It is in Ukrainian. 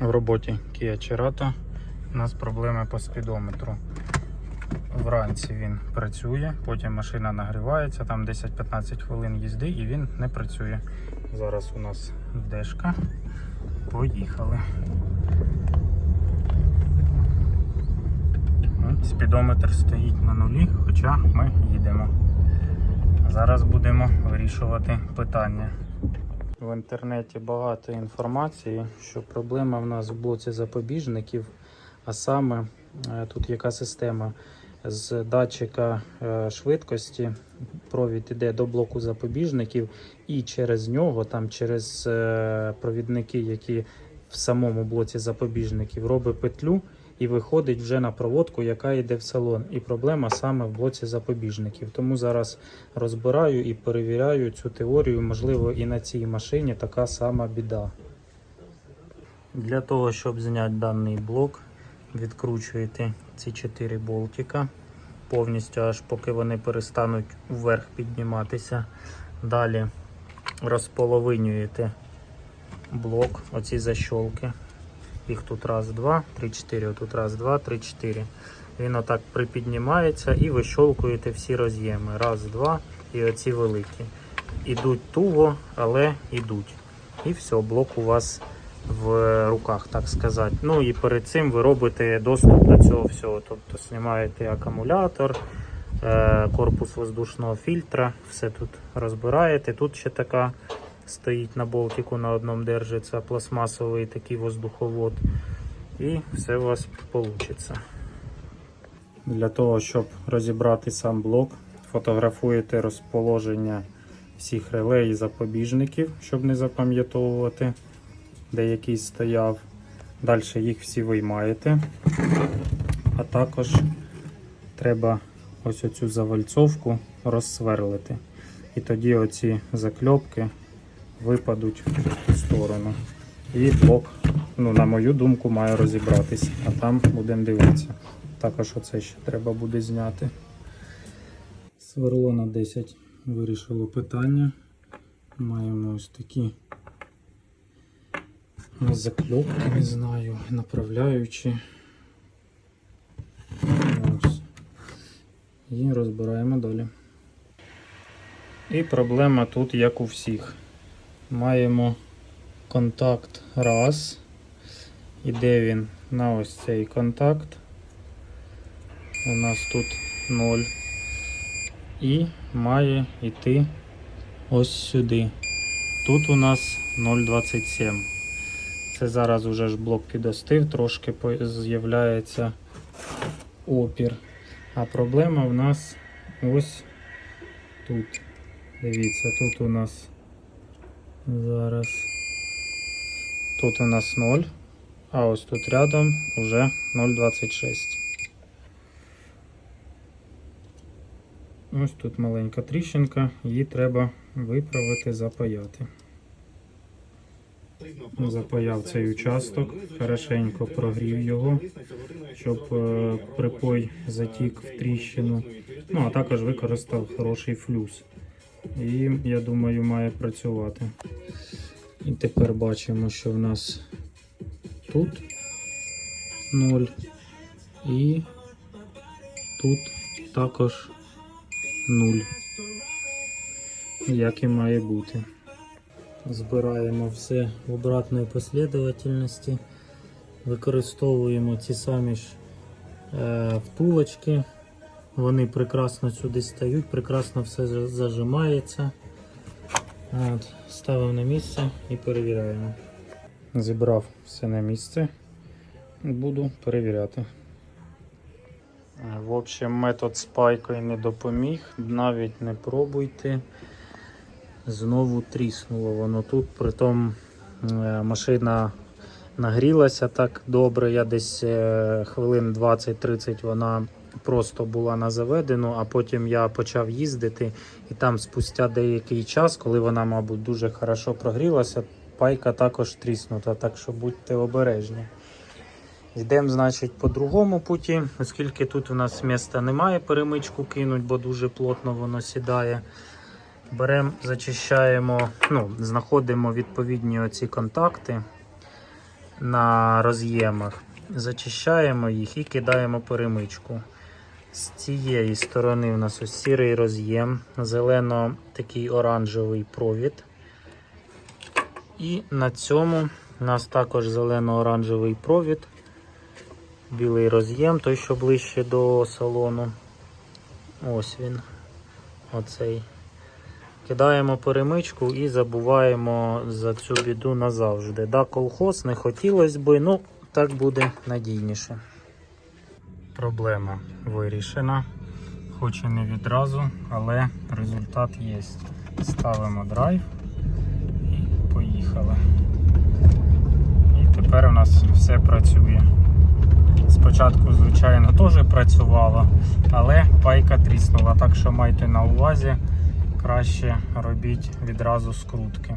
в роботі Kia Cerato у нас проблеми по спідометру. Вранці він працює, потім машина нагрівається, там 10-15 хвилин їзди і він не працює. Зараз у нас дешка. Поїхали. Ну, Спідометр стоїть на нулі, хоча ми їдемо. Зараз будемо вирішувати питання. В інтернеті багато інформації, що проблема в нас в блоці запобіжників, а саме е, тут яка система? З датчика е, швидкості, провід іде до блоку запобіжників, і через нього, там через е, провідники, які в самому блоці запобіжників, робить петлю і виходить вже на проводку, яка йде в салон. І проблема саме в блоці запобіжників. Тому зараз розбираю і перевіряю цю теорію. Можливо, і на цій машині така сама біда. Для того, щоб зняти даний блок, відкручуєте ці 4 болтика повністю, аж поки вони перестануть вверх підніматися. Далі розполовинюєте блок, оці защолки. Їх тут раз, два, три, чотири. Тут раз, два, три, чотири. Він отак припіднімається і вищолкуєте всі роз'єми. Раз, два і оці великі. Ідуть туго, але йдуть. І все, блок у вас в руках, так сказати. Ну і перед цим ви робите доступ до цього всього. Тобто знімаєте акумулятор, е, корпус воздушного фільтра, все тут розбираєте. Тут ще така стоїть на болтику, на одному держиться пластмасовий такий воздуховод. І все у вас вийде. Для того, щоб розібрати сам блок, фотографуєте розположення всіх реле і запобіжників, щоб не запам'ятовувати, де якийсь стояв. Далі їх всі виймаєте. А також треба ось оцю завальцовку розсверлити. І тоді оці закльопки випадуть в сторону. І блок, ну, на мою думку, має розібратись, а там будемо дивитися. Також оце ще треба буде зняти. Сверло на 10 вирішило питання. Маємо ось такі закльопки, не знаю, направляючі. Ось. І розбираємо далі. І проблема тут, як у всіх. Маємо контакт раз. Іде він на ось цей контакт. У нас тут 0. І має йти ось сюди. Тут у нас 0,27. Це зараз уже ж блок підостив, трошки з'являється опір. А проблема в нас ось тут. Дивіться, тут у нас зараз. Тут у нас 0, а ось тут рядом уже 0,26. Ось тут маленька тріщинка, її треба виправити, запаяти. Запаяв цей участок, хорошенько прогрів його, щоб е, припой затік в тріщину. Ну, а також використав хороший флюс. І я думаю, має працювати. І тепер бачимо, що в нас тут 0 і тут також 0. Як і має бути. Збираємо все в обратної послідовательності. Використовуємо ці самі ж е, втулочки. Вони прекрасно сюди стають, прекрасно все зажимається. От, ставимо на місце і перевіряємо. Зібрав все на місце. Буду перевіряти. Е, В общем, метод з не допоміг. Навіть не пробуйте. Знову тріснуло воно тут. Притом е, машина нагрілася так добре. Я десь е, хвилин 20-30 вона просто була на заведену, а потім я почав їздити, і там спустя деякий час, коли вона, мабуть, дуже хорошо прогрілася, пайка також тріснута, так що будьте обережні. Йдемо, значить, по другому путі, оскільки тут у нас міста немає, перемичку кинуть, бо дуже плотно воно сідає. Беремо, зачищаємо, ну, знаходимо відповідні оці контакти. на роз'ємах. Зачищаємо їх і кидаємо перемичку. З цієї сторони в нас ось сірий роз'єм, зелено такий оранжевий провід. І на цьому у нас також зелено-оранжевий провід, білий роз'єм, той, що ближче до салону. Ось він. Оцей. Кидаємо перемичку і забуваємо за цю біду назавжди. Да, колхоз не хотілося би, ну так буде надійніше. Проблема вирішена. Хоч і не відразу, але результат є. Ставимо драйв і поїхали. І тепер у нас все працює. Спочатку, звичайно, теж працювало, але пайка тріснула. Так що майте на увазі, краще робіть відразу скрутки.